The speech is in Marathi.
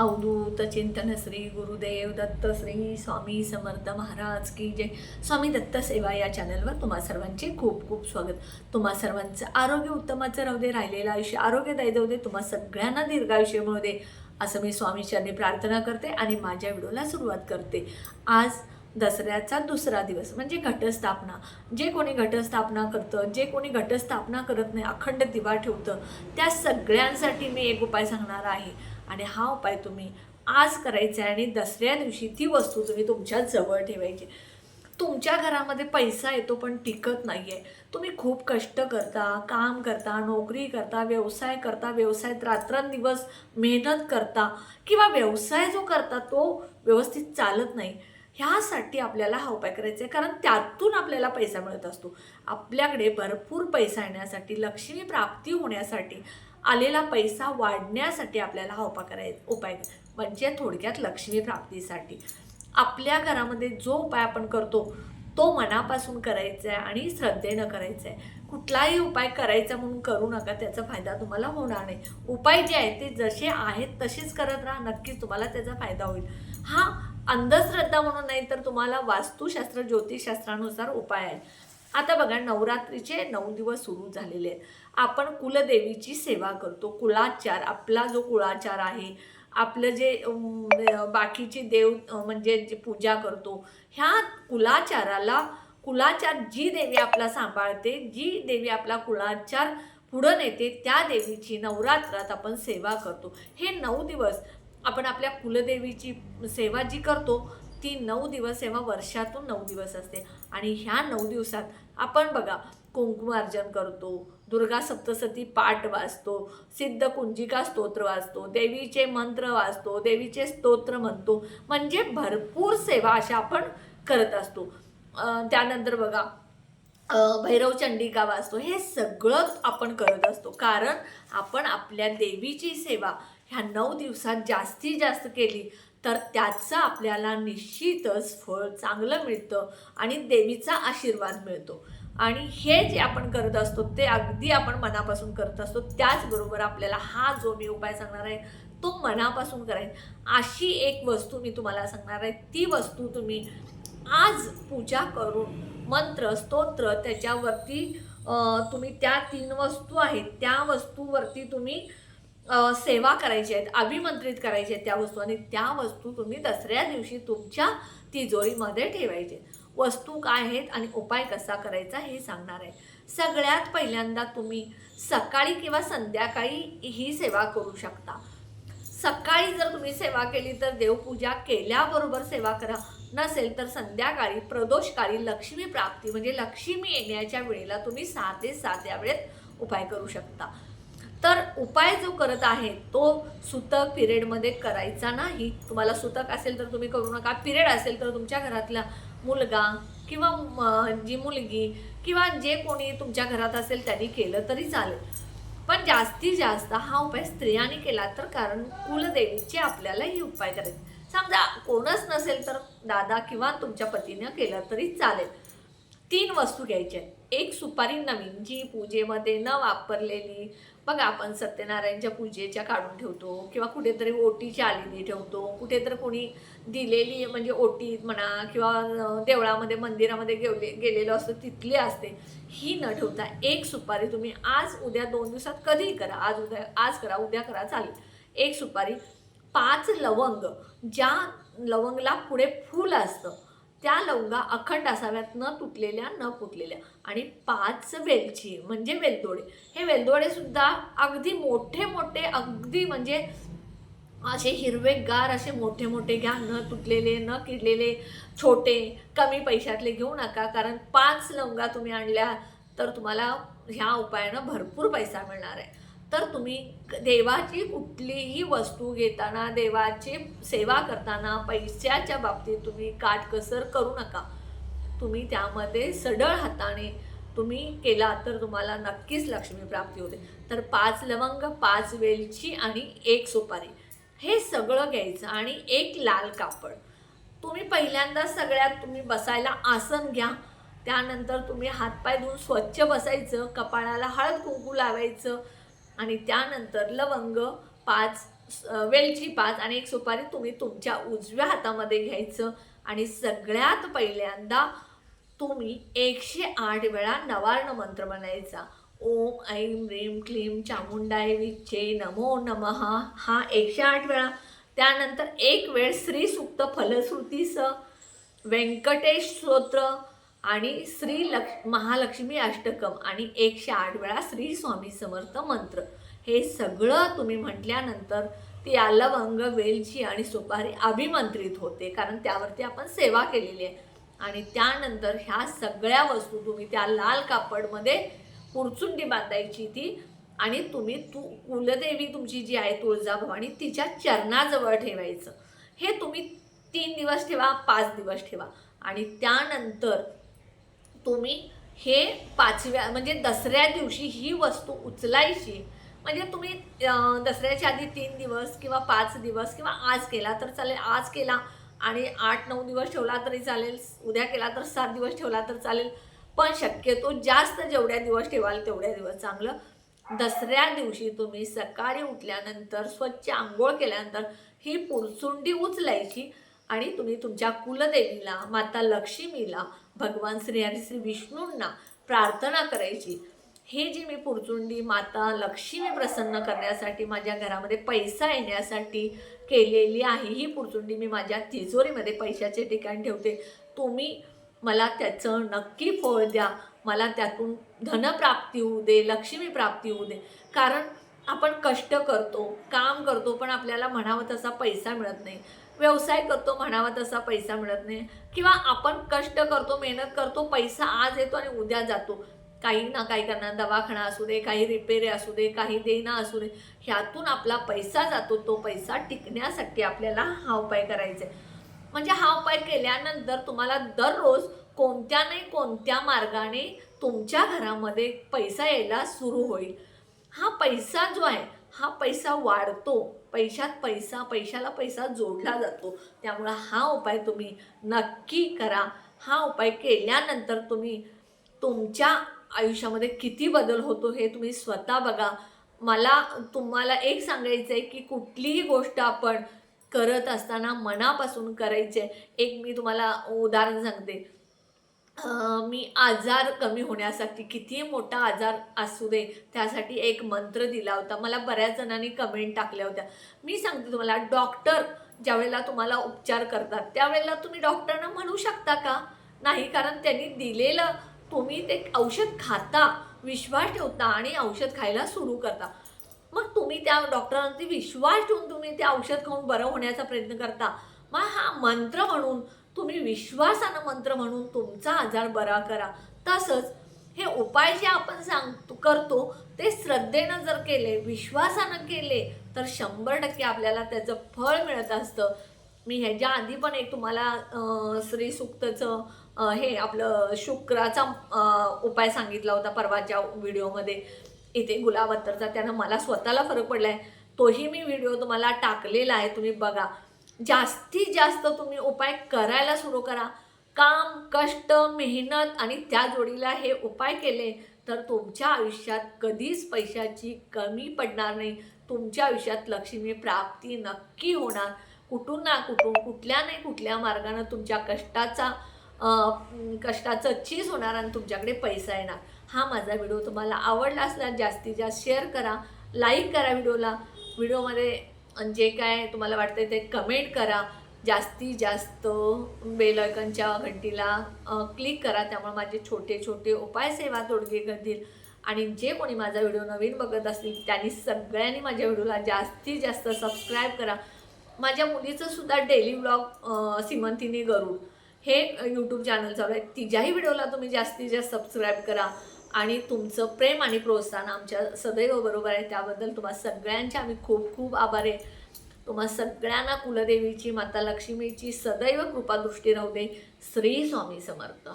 अवधूत चिंतन श्री गुरुदेव दत्त श्री स्वामी समर्थ महाराज की जय. स्वामी दत्त सेवा या चॅनलवर तुम्हा सर्वांचे खूप खूप स्वागत. तुम्हा सर्वांचं आरोग्य उत्तमाचं राहू दे राहिलेलं आयुष्य आरोग्यदायी जाऊ दे तुम्हा सगळ्यांना दीर्घायुष्य मिळू दे असं मी स्वामीचरणी प्रार्थना करते आणि माझ्या व्हिडिओला सुरुवात करते. आज दसऱ्याचा दुसरा दिवस म्हणजे घटस्थापना. जे कोणी घटस्थापना करतं जे कोणी घटस्थापना करत नाही अखंड दिवा ठेवतं त्या सगळ्यांसाठी मी एक उपाय सांगणार आहे. आणि हा उपाय तुम्ही आज करायचा आहे आणि दसऱ्या दिवशी ती वस्तू तुम्ही तुमच्या जवळ ठेवायची. तुमच्या घरामध्ये पैसा येतो पण टिकत नाही आहे तुम्ही खूप कष्ट करता काम करता नोकरी करता व्यवसाय करता व्यवसायात रात्रंदिवस मेहनत करता किंवा व्यवसाय जो करता तो व्यवस्थित चालत नाही. ह्यासाठी आपल्याला हा उपाय करायचा आहे. कारण त्यातून आपल्याला पैसा मिळत असतो. आपल्याकडे भरपूर पैसा येण्यासाठी लक्ष्मी प्राप्ती होण्यासाठी आलेला पैसा वाढण्यासाठी आपल्याला हा उपाय कराय उपाय म्हणजे थोडक्यात लक्ष्मी प्राप्तीसाठी. आपल्या घरामध्ये जो उपाय आपण करतो तो मनापासून करायचा आहे आणि श्रद्धेनं करायचा आहे कुठलाही उपाय करायचा म्हणून करू नका त्याचा फायदा तुम्हाला होणार नाही. उपाय जे आहेत ते जसे आहेत तसेच करत राहा नक्कीच तुम्हाला त्याचा फायदा होईल. हा अंधश्रद्धा म्हणून नाही तर तुम्हाला वास्तुशास्त्र ज्योतिषशास्त्रानुसार उपाय आहे. आता बघा नवरात्रीचे नऊ दिवस सुरू झालेले आहेत. आपण कुलदेवीची सेवा करतो. कुलाचार आपला जो कुळाचार आहे आपलं जे बाकीचे देव म्हणजे जे पूजा करतो ह्या कुलाचाराला कुलाचार जी देवी आपला सांभाळते जी देवी आपला कुलाचार पुढं नेते त्या देवीची नवरात्रात आपण सेवा करतो. हे नऊ दिवस आपण आपल्या कुलदेवीची सेवा जी करतो ती नऊ दिवस सेवा वर्षातून नऊ दिवस असते. आणि ह्या नऊ दिवसात आपण बघा कुंकुमार्जन करतो दुर्गा सप्तसती पाठ वाचतो सिद्ध कुंजिका स्तोत्र वाचतो देवीचे मंत्र वाचतो देवीचे स्तोत्र म्हणतो. म्हणजे भरपूर सेवा अशा आपण करत असतो. त्यानंतर बघा भैरव चंडिका वाचतो हे सगळं आपण करत असतो. कारण आपण आपल्या देवीची सेवा ह्या नऊ दिवसात जास्तीत जास्त केली. तर त्याचं आपल्याला निश्चितच फळ चांगलं मिळतं आणि देवीचा आशीर्वाद मिळतो. आणि हे जे आपण करत असतो ते अगदी आपण मनापासून करत असतो त्याचबरोबर आपल्याला हा जो मी उपाय सांगणार आहे तो मनापासून करायचा. अशी एक वस्तू मी तुम्हाला सांगणार आहे ती वस्तू तुम्ही आज पूजा करून मंत्र स्तोत्र त्याच्यावरती तुम्ही त्या तीन वस्तू आहेत त्या वस्तूवरती तुम्ही सेवा करायची आहेत अभिमंत्रित करायची आहेत त्या वस्तू आणि त्या वस्तू तुम्ही दसऱ्या दिवशी तुमच्या तिजोरीमध्ये ठेवायचे. वस्तू काय आहेत आणि उपाय कसा करायचा हे सांगणार आहे. सगळ्यात पहिल्यांदा तुम्ही सकाळी किंवा संध्याकाळी ही सेवा करू शकता. सकाळी जर तुम्ही सेवा केली तर देवपूजा केल्याबरोबर सेवा करा. नसेल तर संध्याकाळी प्रदोषकाळी लक्ष्मी प्राप्ती म्हणजे लक्ष्मी येण्याच्या वेळेला तुम्ही सहा ते सात या वेळेत उपाय करू शकता. तर उपाय जो करत आहे तो सुतक पिरियडमध्ये करायचा नाही. तुम्हाला सुतक असेल तर तुम्ही करू नका. पिरियड असेल तर तुमच्या घरातला मुलगा किंवा जी मुलगी किंवा जे कोणी तुमच्या घरात असेल त्यांनी केलं तरी चालेल. पण जास्तीत जास्त हा उपाय स्त्रियांनी केला तर कारण कुलदेवीचे आपल्याला ही उपाय करायचे. समजा कोणच नसेल तर दादा किंवा तुमच्या पतीनं केलं तरी चालेल. वस्तू घ्यायच्या आहेत. एक सुपारी नवीन जी पूजेमध्ये न वापरलेली. बघा आपण सत्यनारायणच्या पूजेच्या काढून ठेवतो किंवा कुठेतरी ओटीची आलेली ठेवतो. कुठेतरी कोणी दिलेली म्हणजे ओटी म्हणा किंवा देवळामध्ये मंदिरामध्ये गेले गेलेलं असतं तिथली असते. ही न ठेवता एक सुपारी तुम्ही आज उद्या दोन दिवसात कधीही करा. आज उद्या आज करा उद्या करा चालेल. एक सुपारी. पाच लवंग. ज्या लवंगला पुढे फूल असतं. त्या लवंगा अखंड असाव्यात न तुटलेल्या न फुटलेल्या. आणि पाच वेलची म्हणजे वेलदोडे. हे वेलदोडे सुद्धा अगदी मोठे मोठे अगदी म्हणजे असे हिरवेगार असे मोठे मोठे घ्या न तुटलेले न किडलेले छोटे कमी पैशातले घेऊ नका. कारण पाच लवंगा तुम्ही आणल्या तर तुम्हाला ह्या उपायानं भरपूर पैसा मिळणार आहे. तर तुम्ही देवाची कुठलीही वस्तू घेताना देवाची सेवा करताना पैशाच्या बाबतीत तुम्ही काटकसर करू नका. तुम्ही त्यामध्ये सडळ हाताने तुम्ही केला तर तुम्हाला नक्कीच लक्ष्मी प्राप्ती होते. तर पाच लवंग पाच वेलची आणि एक सुपारी. हे सगळं घ्यायचं आणि एक लाल कापड. तुम्ही पहिल्यांदा सगळ्यात तुम्ही बसायला आसन घ्या. त्यानंतर तुम्ही हातपाय धुवून स्वच्छ बसायचं कपाळाला हळद कुंकू लावायचं आणि त्यानंतर लवंग पाच स- वेलची पाच आणि एक सुपारी तुम्ही तुमच्या उजव्या हातामध्ये घ्यायचं. आणि सगळ्यात पहिल्यांदा तुम्ही एकशे आठ वेळा नवार्ण मंत्र म्हणायचा. ओम ऐं रीम क्लीं चामुंडाय विच्चे नमो नमः. हा एकशे आठ वेळा. त्यानंतर एक वेळ श्री सुक्त फलश्रुतीसह व्यंकटेश स्तोत्र. आणि श्री लक्ष महालक्ष्मी अष्टकम आणि एकशे आठ वेळा श्री स्वामी समर्थ मंत्र. हे सगळं तुम्ही म्हटल्यानंतर ती लवंग वेलची आणि सुपारी अभिमंत्रित होते कारण त्यावरती आपण सेवा केलेली आहे. आणि त्यानंतर ह्या सगळ्या वस्तू तुम्ही त्या लाल कापडमध्ये पुरचुंडी बांधायची ती आणि तुम्ही तू कुलदेवी तुमची जी आहे तुळजाभवानी तिच्या चरणाजवळ ठेवायचं. हे तुम्ही तीन दिवस ठेवा पाच दिवस ठेवा. आणि त्यानंतर तुम्ही हे पाचव्या म्हणजे दसऱ्या दिवशी ही वस्तू उचलायची म्हणजे तुम्ही दसऱ्याच्या आधी तीन दिवस किंवा पाच दिवस किंवा आज केला तर चालेल आज केला आणि आठ नऊ दिवस ठेवला तरी चालेल उद्या केला तर सात दिवस ठेवला तर चालेल पण शक्यतो जास्त जेवढ्या दिवस ठेवाल तेवढ्या दिवस चांगलं. दसऱ्या दिवशी तुम्ही सकाळी उठल्यानंतर स्वच्छ आंघोळ केल्यानंतर ही पुरचुंडी उचलायची आणि तुम्ही तुमच्या कुलदेवीला माता लक्ष्मीला भगवान श्री आणि श्री विष्णूंना प्रार्थना करायची. हे जी मी पुरचुंडी माता लक्ष्मी प्रसन्न करण्यासाठी माझ्या घरामध्ये पैसा येण्यासाठी केलेली आहे ही पुरचुंडी मी माझ्या तिजोरीमध्ये पैशाचे ठिकाण ठेवते. तुम्ही मला त्याचं नक्की फळ द्या. मला त्यातून धनप्राप्ती होऊ दे लक्ष्मी प्राप्ती होऊ दे. कारण आपण कष्ट करतो काम करतो पण आपल्याला म्हणावं तसा पैसा मिळत नाही. व्यवसाय करतो म्हणावा तसा पैसा मिळत नाही. किंवा आपण कष्ट करतो मेहनत करतो पैसा आज येतो आणि उद्या जातो. काही ना काही करणार दवाखाना असू दे काही रिपेरे असू दे काही देणं असू दे ह्यातून आपला पैसा जातो तो पैसा टिकण्यासाठी आपल्याला हा उपाय करायचा आहे. म्हणजे हा उपाय केल्यानंतर तुम्हाला दररोज कोणत्या नाही कोणत्या मार्गाने तुमच्या घरामध्ये पैसा यायला सुरू होईल. हा पैसा जो आहे हा पैसा वाढतो. पैशात पैसा पैशाला पैसा जोडला जातो. त्यामुळं हा उपाय तुम्ही नक्की करा. हा उपाय केल्यानंतर तुम्ही तुमच्या आयुष्यामध्ये किती बदल होतो हे तुम्ही स्वतः बघा. मला तुम्हाला एक सांगायचं आहे की कुठलीही गोष्ट आपण करत असताना मनापासून करायचे एक मी तुम्हाला उदाहरण सांगते. मी आजार कमी होण्यासाठी कितीही मोठा आजार असू दे त्यासाठी एक मंत्र दिला होता. मला बऱ्याच जणांनी कमेंट टाकल्या होत्या. मी सांगते तुम्हाला डॉक्टर ज्यावेळेला तुम्हाला उपचार करतात त्यावेळेला तुम्ही डॉक्टरांना म्हणू शकता का? नाही कारण त्यांनी दिलेलं तुम्ही ते औषध खाता विश्वास ठेवता आणि औषध खायला सुरू करता. मग तुम्ही त्या डॉक्टरांवरती विश्वास ठेवून तुम्ही ते औषध खाऊन बरं होण्याचा प्रयत्न करता. मग हा मंत्र म्हणून तुम्ही विश्वासानं मंत्र म्हणून तुमचा आजार बरा करा. तसंच हे उपाय जे आपण सांगतो करतो ते श्रद्धेनं जर केले विश्वासानं केले तर शंभर टक्के आपल्याला त्याचं फळ मिळत असतं. मी ह्याच्या आधी पण एक तुम्हाला श्री सुक्तचं हे आपलं शुक्राचा उपाय सांगितला होता परवाच्या व्हिडिओमध्ये. इथे गुलाब अत्तरचा त्यानं मला स्वतःला फरक पडला आहे तोही मी व्हिडिओ तुम्हाला टाकलेला आहे तुम्ही बघा. जास्तीत जास्त तुम्ही उपाय करायला सुरू करा. काम कष्ट मेहनत आणि त्या जोडीला हे उपाय केले तर तुमच्या आयुष्यात कधीच पैशाची कमी पडणार नाही. तुमच्या आयुष्यात लक्ष्मी प्राप्ती नक्की होणार. कुठून ना कुठून कुठल्या नाही कुठल्या मार्गानं तुमच्या कष्टाचा कष्टाचं चीज होणार आणि तुमच्याकडे पैसा येणार. हा माझा व्हिडिओ तुम्हाला आवडला असल्यास जास्तीत जास्त शेअर करा लाईक करा व्हिडिओला. व्हिडिओमध्ये जे काय तुम्हाला वाटतंय ते कमेंट करा. जास्तीत जास्त बेलंयकनच्या घंटीला क्लिक करा. त्यामुळे माझे छोटे छोटे उपाय सेवा तोडगे करतील. आणि जे कोणी माझा व्हिडिओ नवीन बघत असतील त्यांनी सगळ्यांनी माझ्या व्हिडिओला जास्तीत जास्त सबस्क्राईब करा. माझ्या मुलीचं सुद्धा डेली ब्लॉग सिमंतिनी गरुड हे यूट्यूब चॅनल चालू आहे. तिच्याही व्हिडिओला तुम्ही जास्तीत जास्त सबस्क्राईब करा. आणि तुमचं प्रेम आणि प्रोत्साहन आमच्या सदैव बरोबर आहे. त्याबद्दल तुम्हा सगळ्यांचे आम्ही खूप खूप आभार आहे. तुम्हा सगळ्यांना कुलदेवीची माता लक्ष्मीची सदैव कृपादृष्टी राहू दे. श्री स्वामी समर्थ.